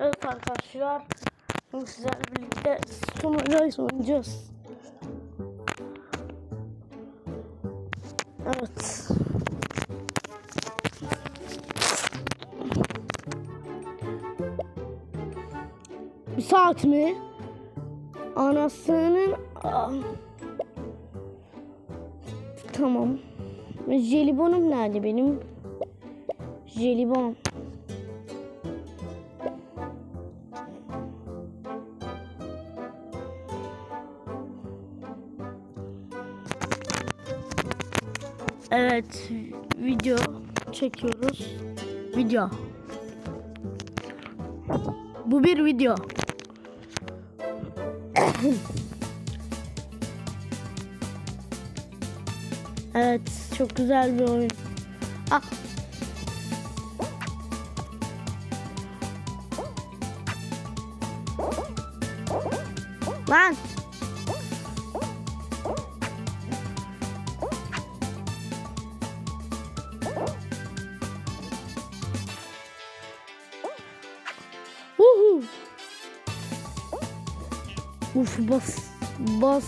Evet arkadaşlar. Bugün sizlerle birlikte Rise oynayacağız. Evet. Bir saat mi? Anasının... Tamam. Jelibonum nerede benim? Jelibon. Evet, video çekiyoruz. Video. Bu bir video. evet, çok güzel bir oyun. Ah. Lan. Bas bas.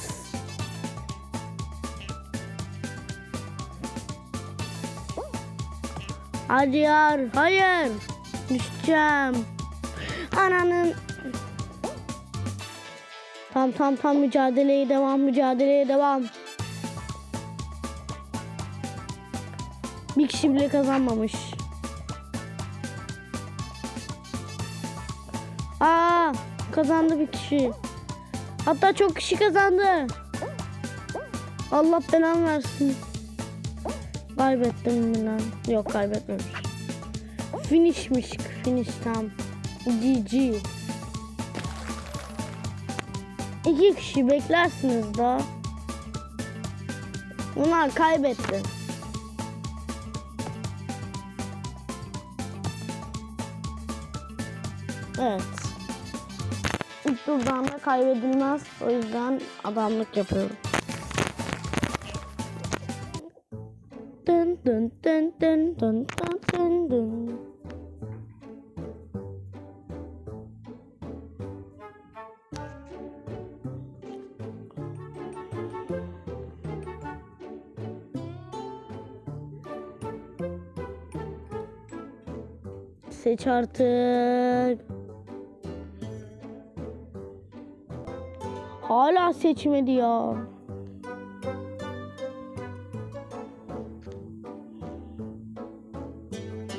Hadi yar hayır. Düşeceğim. Ananın. Tam tam tam mücadeleye devam mücadeleye devam. Bir kişi bile kazanmamış. Aa kazandı bir kişi. Hatta çok kişi kazandı. Allah belanı versin. Kaybettim mi? Yok kaybetmemiş. Finishmiş. Finish tam. GG. İki kişi beklersiniz da. Bunlar kaybetti. Evet. İlk turdan da kaybedilmez. O yüzden adamlık yapıyorum. Dın dın dın dın dın dın dın dın. Seç artık. Hala seçmedi ya.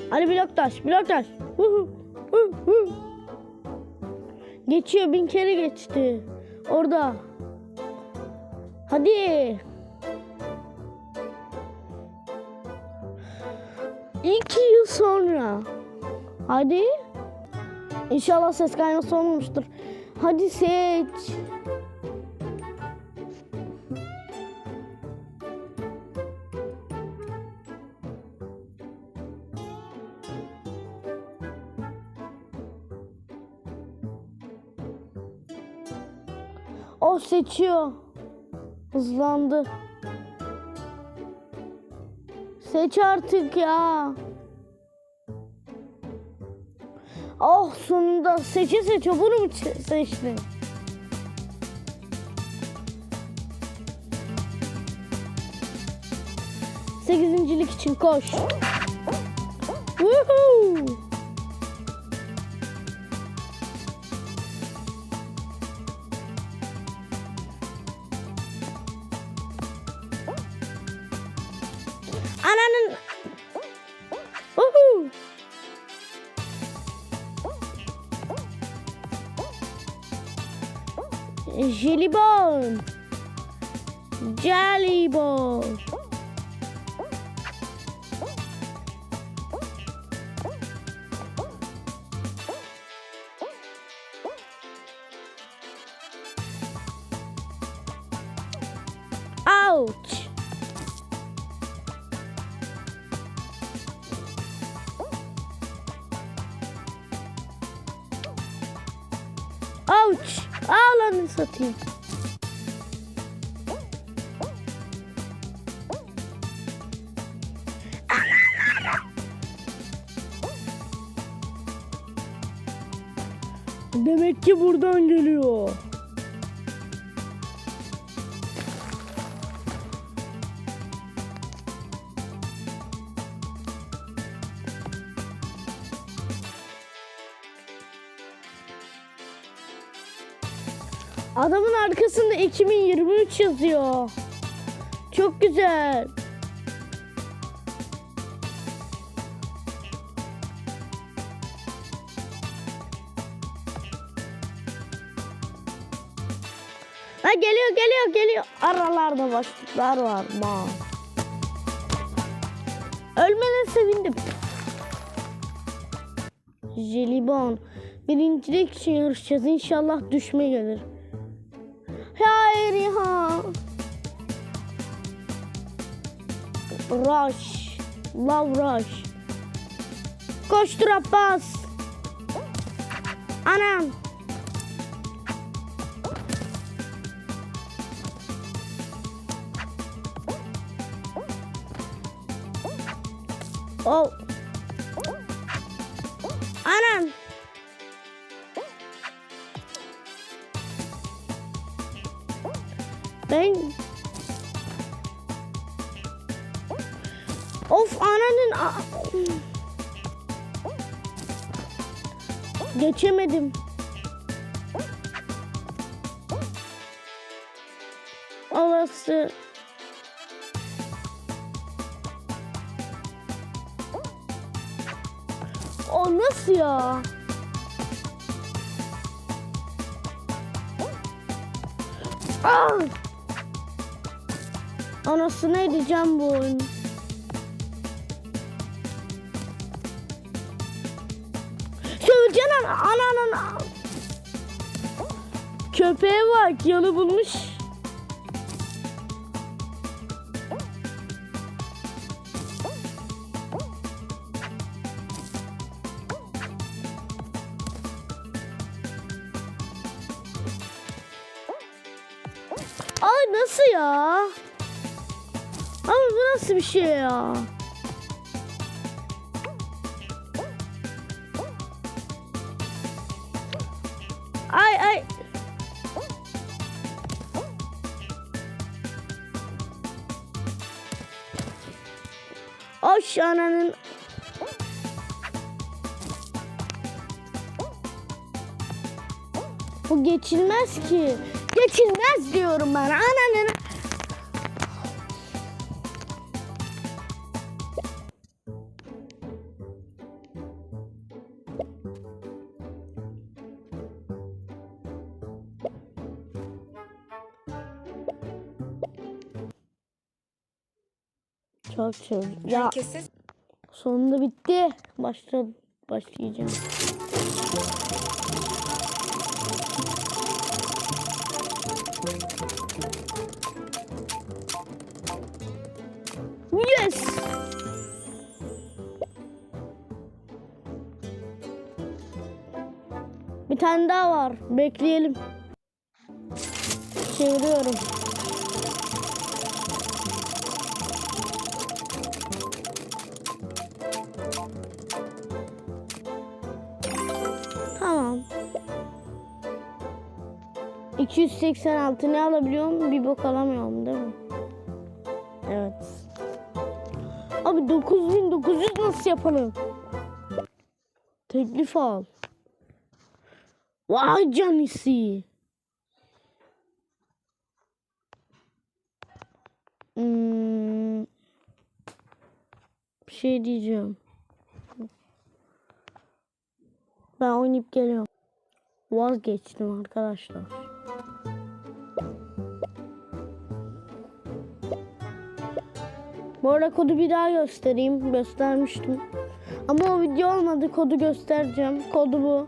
Hadi blok taş, blok taş. Hu hu. Geçiyor, bin kere geçti. Orada. Hadi. İki yıl sonra. Hadi. İnşallah ses kayması olmamıştır. Hadi seç. O seçiyor. Hızlandı. Seç artık ya. Oh sonunda seçe seçe bunu mu seçtin? Sekizincilik için koş. Woohoo! Ananın... Woohoo! Jelibon. Jelibon. Ouch. Ouch. Ağlanı satayım. Demek ki buradan geliyor. Adamın arkasında 2023 yazıyor. Çok güzel. Ha geliyor geliyor geliyor. Aralarda başlıklar var. Ma. Ölmene sevindim. Jelibon. Birincilik için yarışacağız. İnşallah düşme gelir. Ya. Rush. Love Rush. Koştur Abbas. Anam. Oh. Anam. Ben Of ananın Geçemedim. Orası O nasıl ya? Ah! Anasını edeceğim bu oyunu. Söveceksin ana, ananın. Köpeğe bak yanı bulmuş. Ay nasıl ya? Nasıl bir şey ya? Ay ay. Oş ananın. Bu geçilmez ki. Geçilmez diyorum ben. Ananın. Çok çok. Ya Herkese sonunda bitti. Başla başlayacağım. Yes. Bir tane daha var. Bekleyelim. Çeviriyorum. 286 ne alabiliyorum? Bir bok alamıyorum değil mi? Evet. Abi 9900 nasıl yapalım? Teklif al. Vay canisi. Hmm. Bir şey diyeceğim. Ben oynayıp geliyorum. Vazgeçtim arkadaşlar. Bu arada kodu bir daha göstereyim. Göstermiştim. Ama o video olmadı. Kodu göstereceğim. Kodu bu.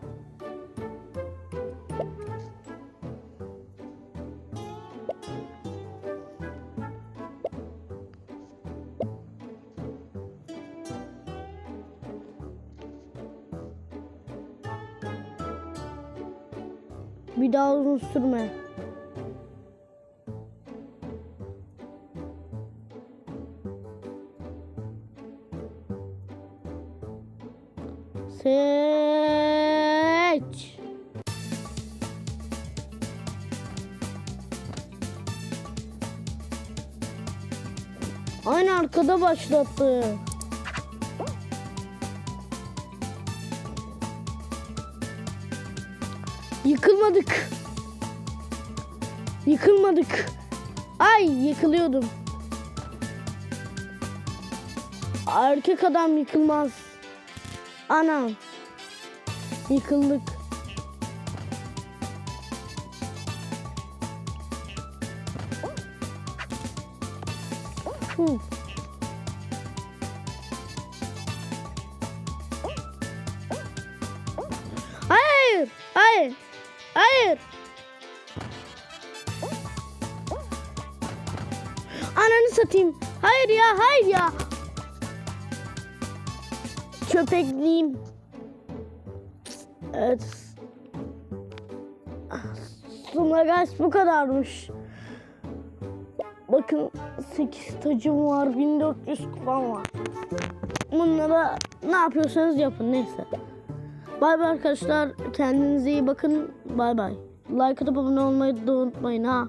Bir daha uzun sürme. Seç. Aynı arkada başlattı. Yıkılmadık. Yıkılmadık. Ay yıkılıyordum. Erkek adam yıkılmaz. Anam. Yıkıldık. Hı. Hayır, hayır, hayır. Ananı satayım. Hayır ya, hayır ya. Köpekliyim. Evet. Sumagaz bu kadarmış. Bakın 8 tacım var, 1400 kupam var. Bunlara ne yapıyorsanız yapın neyse. Bay bay arkadaşlar. Kendinize iyi bakın. Bay bay. Like atıp abone olmayı da unutmayın ha.